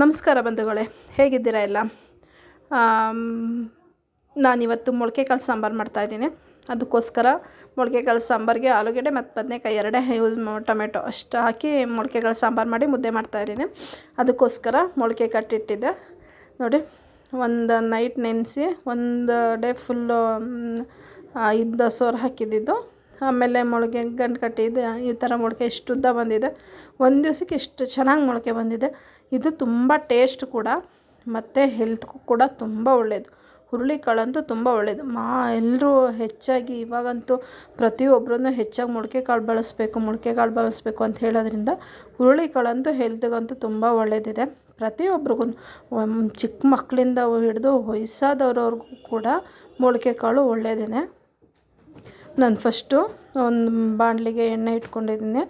ನಮಸ್ಕಾರ ಬಂಧುಗಳೇ, ಹೇಗಿದ್ದೀರಾ ಎಲ್ಲ? ನಾನಿವತ್ತು ಮೊಳಕೆ ಕಾಳು ಸಾಂಬಾರು ಮಾಡ್ತಾಯಿದ್ದೀನಿ ಅದಕ್ಕೋಸ್ಕರ ಮೊಳಕೆ ಕಾಳು ಸಾಂಬಾರಿಗೆ ಆಲೂಗಡ್ಡೆ ಮತ್ತು ಬದನೆಕಾಯಿ ಎರಡೇ ಯೂಸ್ ಟೊಮೆಟೊ ಅಷ್ಟು ಹಾಕಿ ಮೊಳಕೆ ಕಾಳು ಸಾಂಬಾರು ಮಾಡಿ ಮುದ್ದೆ ಮಾಡ್ತಾಯಿದ್ದೀನಿ ಅದಕ್ಕೋಸ್ಕರ ಮೊಳಕೆ ಕಟ್ಟಿಟ್ಟಿದ್ದೆ. ನೋಡಿ, ಒಂದು ನೈಟ್ ನೆನೆಸಿ ಒಂದು ಡೇ ಫುಲ್ಲು ಇದ್ದ ಸೋರು ಹಾಕಿದ್ದಿದ್ದು. ಆಮೇಲೆ ಮೊಳಕೆ ಗಂಟು ಕಟ್ಟಿದ್ದೆ. ಈ ಥರ ಮೊಳಕೆ ಇಷ್ಟು ಉದ್ದ ಬಂದಿದೆ. ಒಂದು ದಿವ್ಸಕ್ಕೆ ಇಷ್ಟು ಚೆನ್ನಾಗಿ ಮೊಳಕೆ ಬಂದಿದೆ. ಇದು ತುಂಬ ಟೇಸ್ಟ್ ಕೂಡ, ಮತ್ತು ಹೆಲ್ತ್ಗೂ ಕೂಡ ತುಂಬ ಒಳ್ಳೆಯದು ಹುರುಳಿಕಾಳಂತೂ ತುಂಬ ಒಳ್ಳೆಯದು ಮಾ ಎಲ್ಲರೂ ಹೆಚ್ಚಾಗಿ ಇವಾಗಂತೂ ಪ್ರತಿಯೊಬ್ಬರೂ ಹೆಚ್ಚಾಗಿ ಮೊಳಕೆ ಕಾಳು ಬಳಸಬೇಕು ಮೊಳಕೆ ಕಾಳು ಬಳಸಬೇಕು ಅಂತ ಹೇಳೋದ್ರಿಂದ ಹುರುಳಿಕಾಳಂತೂ ಹೆಲ್ತ್ಗಂತೂ ತುಂಬ ಒಳ್ಳೆಯದಿದೆ ಪ್ರತಿಯೊಬ್ರಿಗೂ ಚಿಕ್ಕ ಮಕ್ಕಳಿಂದ ಹಿಡಿದು ವಯಸ್ಸಾದವ್ರವ್ರಿಗೂ ಕೂಡ ಮೊಳಕೆ ಕಾಳು ಒಳ್ಳೆಯದೇ ನಾನು ಫಸ್ಟು ಒಂದು ಬಾಣಲಿಗೆ ಎಣ್ಣೆ ಇಟ್ಕೊಂಡಿದ್ದೀನಿ.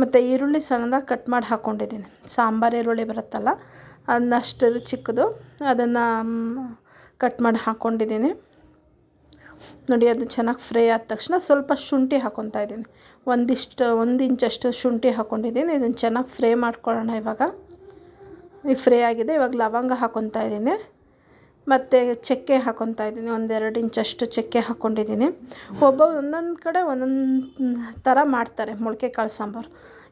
ಮತ್ತು ಈರುಳ್ಳಿ ಸಣ್ಣದಾಗಿ ಕಟ್ ಮಾಡಿ ಹಾಕ್ಕೊಂಡಿದ್ದೀನಿ ಸಾಂಬಾರು ಈರುಳ್ಳಿ ಬರುತ್ತಲ್ಲ, ಅದನ್ನಷ್ಟು ಚಿಕ್ಕದು, ಅದನ್ನು ಕಟ್ ಮಾಡಿ ಹಾಕ್ಕೊಂಡಿದ್ದೀನಿ ನೋಡಿ, ಅದು ಚೆನ್ನಾಗಿ ಫ್ರೈ ಆದ ತಕ್ಷಣ ಸ್ವಲ್ಪ ಶುಂಠಿ ಹಾಕ್ಕೊತಾ ಇದ್ದೀನಿ. ಒಂದಿಷ್ಟು, ಒಂದು ಇಂಚಷ್ಟು ಶುಂಠಿ ಹಾಕ್ಕೊಂಡಿದ್ದೀನಿ ಇದನ್ನು ಚೆನ್ನಾಗಿ ಫ್ರೈ ಮಾಡ್ಕೊಳ್ಳೋಣ ಇವಾಗ. ಈಗ ಫ್ರೈ ಆಗಿದೆ, ಇವಾಗ ಲವಂಗ ಹಾಕ್ಕೊತಾ ಇದ್ದೀನಿ. ಮತ್ತು ಚಕ್ಕೆ ಹಾಕೊತಾ ಇದ್ದೀನಿ. ಒಂದೆರಡು ಇಂಚಷ್ಟು ಚಕ್ಕೆ ಹಾಕ್ಕೊಂಡಿದ್ದೀನಿ ಒಬ್ಬ ಒಂದೊಂದು ಕಡೆ ಒಂದೊಂದು ಥರ ಮಾಡ್ತಾರೆ ಮೊಳಕೆ ಕಾಳು ಸಾಂಬಾರು.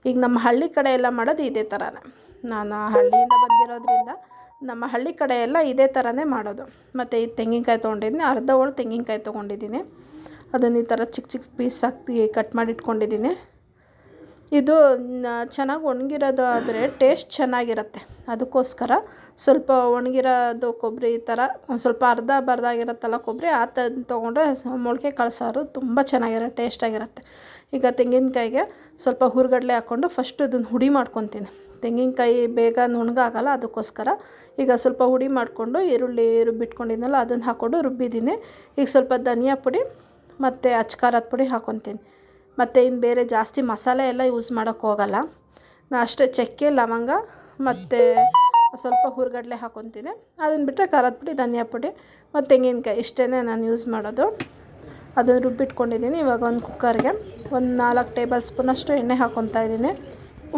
ಈಗ ನಮ್ಮ ಹಳ್ಳಿ ಕಡೆ ಎಲ್ಲ ಮಾಡೋದು ಇದೇ ಥರನೇ ನಾನು ಹಳ್ಳಿಯಿಂದ ಬಂದಿರೋದ್ರಿಂದ ನಮ್ಮ ಹಳ್ಳಿ ಕಡೆ ಎಲ್ಲ ಇದೇ ಥರನೇ ಮಾಡೋದು. ಮತ್ತು ಈ ತೆಂಗಿನಕಾಯಿ ತೊಗೊಂಡಿದ್ದೀನಿ. ಅರ್ಧ ಹೋಳು ತೆಂಗಿನಕಾಯಿ ತೊಗೊಂಡಿದ್ದೀನಿ. ಅದನ್ನು ಈ ಥರ ಚಿಕ್ಕ ಚಿಕ್ಕ ಪೀಸ್ ಹಾಕಿ ಕಟ್ ಮಾಡಿ ಇಟ್ಕೊಂಡಿದ್ದೀನಿ. ಇದು ಚೆನ್ನಾಗಿ ಒಣಗಿರೋದು ಆದರೆ ಟೇಸ್ಟ್ ಚೆನ್ನಾಗಿರುತ್ತೆ. ಅದಕ್ಕೋಸ್ಕರ ಸ್ವಲ್ಪ ಒಣಗಿರೋದು ಕೊಬ್ಬರಿ ಈ ಥರ ಒಂದು ಸ್ವಲ್ಪ ಅರ್ಧ ಬರ್ದಾಗಿರುತ್ತಲ್ಲ ಕೊಬ್ಬರಿ, ಆ ಥರ ತೊಗೊಂಡ್ರೆ ಮೊಳಕೆ ಕಳ್ಸಾರು ತುಂಬ ಚೆನ್ನಾಗಿರೋ ಟೇಸ್ಟಾಗಿರುತ್ತೆ. ಈಗ ತೆಂಗಿನಕಾಯಿಗೆ ಸ್ವಲ್ಪ ಹುರ್ಗಡ್ಲೆ ಹಾಕ್ಕೊಂಡು ಫಸ್ಟ್ ಅದನ್ನು ಹುಡಿ ಮಾಡ್ಕೊತೀನಿ. ತೆಂಗಿನಕಾಯಿ ಬೇಗ ನುಣ್ಣಗಾಗಲ್ಲ ಅದಕ್ಕೋಸ್ಕರ ಈಗ ಸ್ವಲ್ಪ ಹುಡಿ ಮಾಡಿಕೊಂಡು ಈರುಳ್ಳಿ ರುಬ್ಬಿಟ್ಕೊಂಡಿದ್ನಲ್ಲ ಅದನ್ನು ಹಾಕ್ಕೊಂಡು ರುಬ್ಬಿದ್ದೀನಿ. ಈಗ ಸ್ವಲ್ಪ ಧನಿಯಾ ಪುಡಿ ಮತ್ತು ಅಚ್ಕಾರದ ಪುಡಿ ಹಾಕ್ಕೊತೀನಿ ಮತ್ತು ಇನ್ನು ಬೇರೆ ಜಾಸ್ತಿ ಮಸಾಲೆ ಎಲ್ಲ ಯೂಸ್ ಮಾಡೋಕ್ಕೆ ಹೋಗಲ್ಲ. ನಾ ಅಷ್ಟೇ ಚಕ್ಕೆ, ಲವಂಗ ಮತ್ತು ಸ್ವಲ್ಪ ಹುರ್ಗಡ್ಲೆ ಹಾಕೊತೀನಿ. ಅದನ್ನು ಬಿಟ್ಟರೆ ಖಾರದ ಪುಡಿ, ಧನಿಯಾ ಪುಡಿ ಮತ್ತು ತೆಂಗಿನಕಾಯಿ ಇಷ್ಟೇ ನಾನು ಯೂಸ್ ಮಾಡೋದು. ಅದನ್ನು ರುಬ್ಬಿಟ್ಕೊಂಡಿದ್ದೀನಿ ಇವಾಗ ಒಂದು ಕುಕ್ಕರ್ಗೆ ಒಂದು ನಾಲ್ಕು ಟೇಬಲ್ ಸ್ಪೂನಷ್ಟು ಎಣ್ಣೆ ಹಾಕ್ಕೊತಾ ಇದ್ದೀನಿ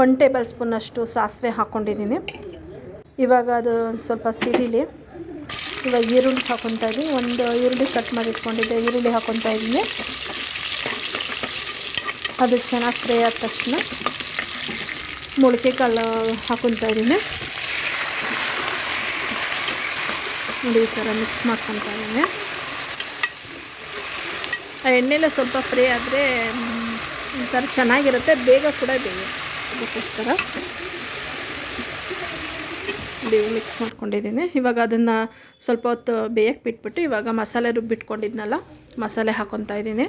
ಒನ್ ಟೇಬಲ್ ಸ್ಪೂನಷ್ಟು ಸಾಸಿವೆ ಹಾಕ್ಕೊಂಡಿದ್ದೀನಿ ಇವಾಗ ಅದು ಸ್ವಲ್ಪ ಸಿಡಿಲಿ ಇವಾಗ ಈರುಳ್ಳಿ ಹಾಕ್ಕೊತಾ ಇದ್ದೀನಿ ಒಂದು ಈರುಳ್ಳಿ ಕಟ್ ಮಾಡಿ ಇಟ್ಕೊಂಡಿದ್ದೆ. ಈರುಳ್ಳಿ ಹಾಕ್ಕೊತಾ ಇದ್ದೀನಿ ಅದು ಚೆನ್ನಾಗಿ ಫ್ರೈ ಆದ ತಕ್ಷಣ ಮೊಳಕೆ ಕಾಳು ಹಾಕೊತಾ ಇದ್ದೀನಿ. ನೋಡಿ ಈ ಥರ ಮಿಕ್ಸ್ ಮಾಡ್ಕೊತಾ ಇದ್ದೀನಿ. ಆ ಎಣ್ಣೆಲ್ಲ ಸ್ವಲ್ಪ ಫ್ರೈ ಆದರೆ ಒಂಥರ ಚೆನ್ನಾಗಿರುತ್ತೆ. ಬೇಗ ಕೂಡ ಬೇಯುತ್ತೆ ಅದಕ್ಕೋಸ್ಕರ ಬೇಗ ಮಿಕ್ಸ್ ಮಾಡ್ಕೊಂಡಿದ್ದೀನಿ. ಇವಾಗ ಅದನ್ನು ಸ್ವಲ್ಪ ಹೊತ್ತು ಬೇಯಕ್ಕೆ ಬಿಟ್ಬಿಟ್ಟು ಇವಾಗ ಮಸಾಲೆ ರುಬ್ಬಿಟ್ಕೊಂಡಿದ್ನಲ್ಲ, ಮಸಾಲೆ ಹಾಕೊತಾ ಇದ್ದೀನಿ.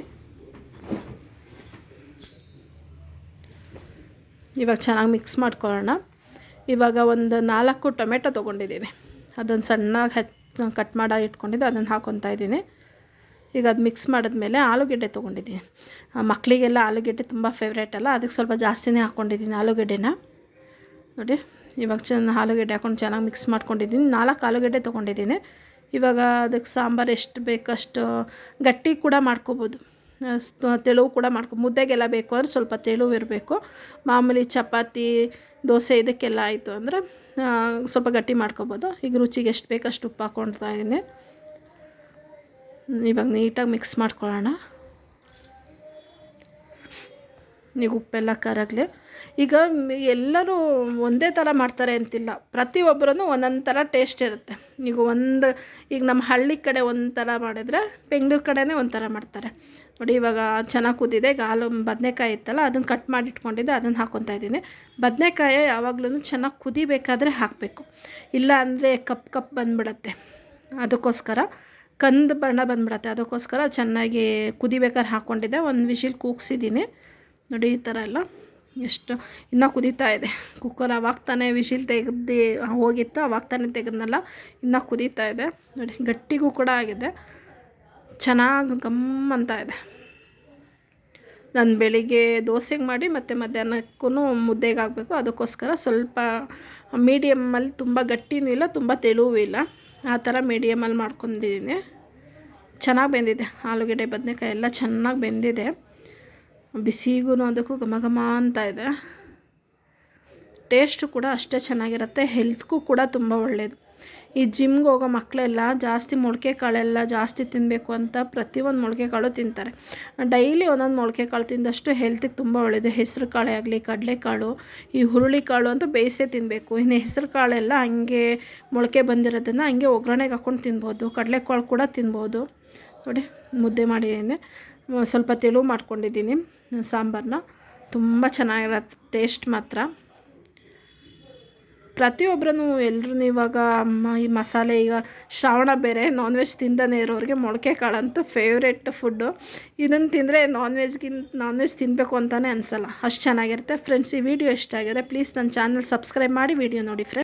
ಇವಾಗ ಚೆನ್ನಾಗಿ ಮಿಕ್ಸ್ ಮಾಡ್ಕೊಳ್ಳೋಣ. ಇವಾಗ ಒಂದು ನಾಲ್ಕು ಟೊಮೆಟೊ ತೊಗೊಂಡಿದ್ದೀನಿ. ಅದನ್ನು ಸಣ್ಣಗೆ ಹೆಚ್, ಕಟ್ ಮಾಡಿ ಇಟ್ಕೊಂಡಿದ್ದು ಅದನ್ನು ಹಾಕೊತಾ ಇದ್ದೀನಿ. ಈಗ ಅದು ಮಿಕ್ಸ್ ಮಾಡಿದ್ಮೇಲೆ ಆಲೂಗೆಡ್ಡೆ ತೊಗೊಂಡಿದ್ದೀನಿ. ಮಕ್ಕಳಿಗೆಲ್ಲ ಆಲೂಗೆಡ್ಡೆ ತುಂಬ ಫೇವ್ರೇಟ್ ಅಲ್ಲ, ಅದಕ್ಕೆ ಸ್ವಲ್ಪ ಜಾಸ್ತಿನೇ ಹಾಕ್ಕೊಂಡಿದ್ದೀನಿ ಆಲೂಗೆಡ್ಡೆನ. ನೋಡಿ, ಇವಾಗ ಚೆನ್ನ ಆಲೂಗೆಡ್ಡೆ ಹಾಕೊಂಡು ಚೆನ್ನಾಗಿ ಮಿಕ್ಸ್ ಮಾಡ್ಕೊಂಡಿದ್ದೀನಿ. ನಾಲ್ಕು ಆಲೂಗೆಡ್ಡೆ ತೊಗೊಂಡಿದ್ದೀನಿ. ಇವಾಗ ಅದಕ್ಕೆ ಸಾಂಬಾರು ಎಷ್ಟು ಬೇಕಷ್ಟು ಗಟ್ಟಿ ಕೂಡ ಮಾಡ್ಕೋಬೋದು. ತೆಳುವು ಕೂಡ ಮಾಡ್ಕೊ, ಮುದ್ದೆಗೆಲ್ಲ ಬೇಕು ಅಂದರೆ ಸ್ವಲ್ಪ ತೆಳುವು ಇರಬೇಕು. ಮಾಮೂಲಿ ಚಪಾತಿ, ದೋಸೆ ಇದಕ್ಕೆಲ್ಲ ಆಯಿತು ಅಂದರೆ ಸ್ವಲ್ಪ ಗಟ್ಟಿ ಮಾಡ್ಕೊಬೋದು. ಈಗ ರುಚಿಗೆ ಎಷ್ಟು ಬೇಕು ಅಷ್ಟು ಉಪ್ಪು ಹಾಕ್ಕೊಳ್ತಾ ಇದ್ದೀನಿ. ಇವಾಗ ನೀಟಾಗಿ ಮಿಕ್ಸ್ ಮಾಡ್ಕೊಳ್ಳೋಣ. ಈಗ ಉಪ್ಪೆಲ್ಲ ಕರಗಲಿ. ಈಗ ಎಲ್ಲರೂ ಒಂದೇ ಥರ ಮಾಡ್ತಾರೆ ಅಂತಿಲ್ಲ. ಪ್ರತಿಯೊಬ್ಬರೂ ಒಂದೊಂದು ಥರ ಟೇಸ್ಟ್ ಇರುತ್ತೆ. ಈಗ ಒಂದು, ಈಗ ನಮ್ಮ ಹಳ್ಳಿ ಕಡೆ ಒಂಥರ ಥರ ಮಾಡಿದರೆ ಬೆಂಗ್ಳೂರು ಕಡೆನೇ ಒಂಥರ ಮಾಡ್ತಾರೆ. ನೋಡಿ, ಇವಾಗ ಚೆನ್ನಾಗಿ ಕುದಿದೆ ಈಗ ಹಾಲು ಬದನೆಕಾಯಿ ಇತ್ತಲ್ಲ ಅದನ್ನು ಕಟ್ ಮಾಡಿ ಇಟ್ಕೊಂಡಿದ್ದೆ ಅದನ್ನು ಹಾಕ್ಕೊತಾ ಇದ್ದೀನಿ. ಬದನೆಕಾಯಿ ಯಾವಾಗಲೂ ಚೆನ್ನಾಗಿ ಕುದಿಬೇಕಾದ್ರೆ ಹಾಕಬೇಕು. ಇಲ್ಲ ಅಂದರೆ ಕಪ್ ಕಪ್ ಬಂದುಬಿಡತ್ತೆ. ಅದಕ್ಕೋಸ್ಕರ ಕಂದು ಬಣ್ಣ ಬಂದುಬಿಡತ್ತೆ. ಅದಕ್ಕೋಸ್ಕರ ಚೆನ್ನಾಗಿ ಕುದಿಬೇಕಾದ್ರೆ ಹಾಕ್ಕೊಂಡಿದ್ದೆ ಒಂದು ವಿಶಿಲ್ ಕೂಗ್ಸಿದ್ದೀನಿ. ನೋಡಿ, ಈ ಥರ ಎಲ್ಲ. ಎಷ್ಟು ಇನ್ನೂ ಕುದೀತಾ ಇದೆ. ಕುಕ್ಕರ್ ಅವಾಗ ತಾನೇ ವಿಶಿಲ್ ತೆಗ್ದು ಹೋಗಿತ್ತು ಅವಾಗ ತಾನೇ ತೆಗೆದ್ನಲ್ಲ, ಇನ್ನೂ ಕುದೀತಾ ಇದೆ. ನೋಡಿ, ಗಟ್ಟಿಗೂ ಕೂಡ ಆಗಿದೆ. ಚೆನ್ನಾಗಿ ಗಮ್ ಅಂತ ಇದೆ. ನಾನು ಬೆಳಿಗ್ಗೆ ದೋಸೆಗೆ ಮಾಡಿ ಮತ್ತು ಮಧ್ಯಾಹ್ನಕ್ಕೂ ಮುದ್ದೆಗೆ ಹಾಕಬೇಕು. ಅದಕ್ಕೋಸ್ಕರ ಸ್ವಲ್ಪ ಮೀಡಿಯಮ್ಮಲ್ಲಿ ತುಂಬ ಗಟ್ಟಿನೂ ಇಲ್ಲ, ತುಂಬ ತೆಳುವೂ ಇಲ್ಲ. ಆ ಥರ ಮೀಡಿಯಮಲ್ಲಿ ಮಾಡ್ಕೊಂಡಿದ್ದೀನಿ. ಚೆನ್ನಾಗಿ ಬೆಂದಿದೆ. ಆಲೂಗಡ್ಡೆ, ಬದನೆಕಾಯಿ ಎಲ್ಲ ಚೆನ್ನಾಗಿ ಬೆಂದಿದೆ. ಬಿಸಿಗೂ ಅದಕ್ಕೂ ಘಮ ಘಮ ಅಂತ ಇದೆ. ಟೇಸ್ಟು ಕೂಡ ಅಷ್ಟೇ ಚೆನ್ನಾಗಿರುತ್ತೆ ಹೆಲ್ತ್ಗೂ ಕೂಡ ತುಂಬ ಒಳ್ಳೆಯದು ಈ ಜಿಮ್ಗೆ ಹೋಗೋ ಮಕ್ಕಳೆಲ್ಲ ಜಾಸ್ತಿ ಮೊಳಕೆ ಕಾಳೆಲ್ಲ ಜಾಸ್ತಿ ತಿನ್ನಬೇಕು ಅಂತ ಪ್ರತಿಯೊಂದು ಮೊಳಕೆ ಕಾಳು ತಿಂತಾರೆ. ಡೈಲಿ ಒಂದೊಂದು ಮೊಳಕೆ ಕಾಳು ತಿಂದಷ್ಟು ಹೆಲ್ತಿಗೆ ತುಂಬ ಒಳ್ಳೆಯದು ಹೆಸರು ಕಾಳೆ ಆಗಲಿ, ಕಡಲೆಕಾಳು, ಈ ಹುರುಳಿ ಕಾಳು ಅಂತೂ ಬೇಯಿಸೇ ತಿನ್ನಬೇಕು ಇನ್ನು ಹೆಸರು ಕಾಳೆಲ್ಲ ಹಂಗೆ ಮೊಳಕೆ ಬಂದಿರೋದನ್ನು ಹಂಗೆ ಒಗ್ಗರಣೆಗೆ ಹಾಕ್ಕೊಂಡು ತಿನ್ಬೋದು. ಕಡಲೆಕಾಳು ಕೂಡ ತಿನ್ಬೋದು. ನೋಡಿ, ಮುದ್ದೆ ಮಾಡಿದ್ದೀನಿ. ಸ್ವಲ್ಪ ತೆಳು ಮಾಡ್ಕೊಂಡಿದ್ದೀನಿ ಸಾಂಬಾರನ್ನ ತುಂಬ ಚೆನ್ನಾಗಿರತ್ತೆ ಟೇಸ್ಟ್ ಮಾತ್ರ. ಪ್ರತಿಯೊಬ್ಬರೂ ಎಲ್ಲರೂ ಇವಾಗ ಈ ಮಸಾಲೆ, ಈಗ ಶ್ರಾವಣ ಬೇರೆ ನಾನ್ ವೆಜ್ ತಿಂದನೇ ಇರೋರಿಗೆ ಮೊಳಕೆ ಕಾಳಂತೂ ಫೇವ್ರೆಟ್ ಫುಡ್ಡು ಇದನ್ನು ತಿಂದರೆ ನಾನ್ ವೆಜ್ಗಿಂತ ನಾನ್ ವೆಜ್ ತಿನ್ನಬೇಕು ಅಂತಲೇ ಅನಿಸಲ್ಲ. ಅಷ್ಟು ಚೆನ್ನಾಗಿರುತ್ತೆ. ಫ್ರೆಂಡ್ಸ್ ಈ ವಿಡಿಯೋ ಇಷ್ಟ ಆಗಿದ್ರೆ ಪ್ಲೀಸ್ ನನ್ನ ಚಾನಲ್ ಸಬ್ಸ್ಕ್ರೈಬ್ ಮಾಡಿ ವಿಡಿಯೋ ನೋಡಿ ಫ್ರೆಂಡ್ಸ್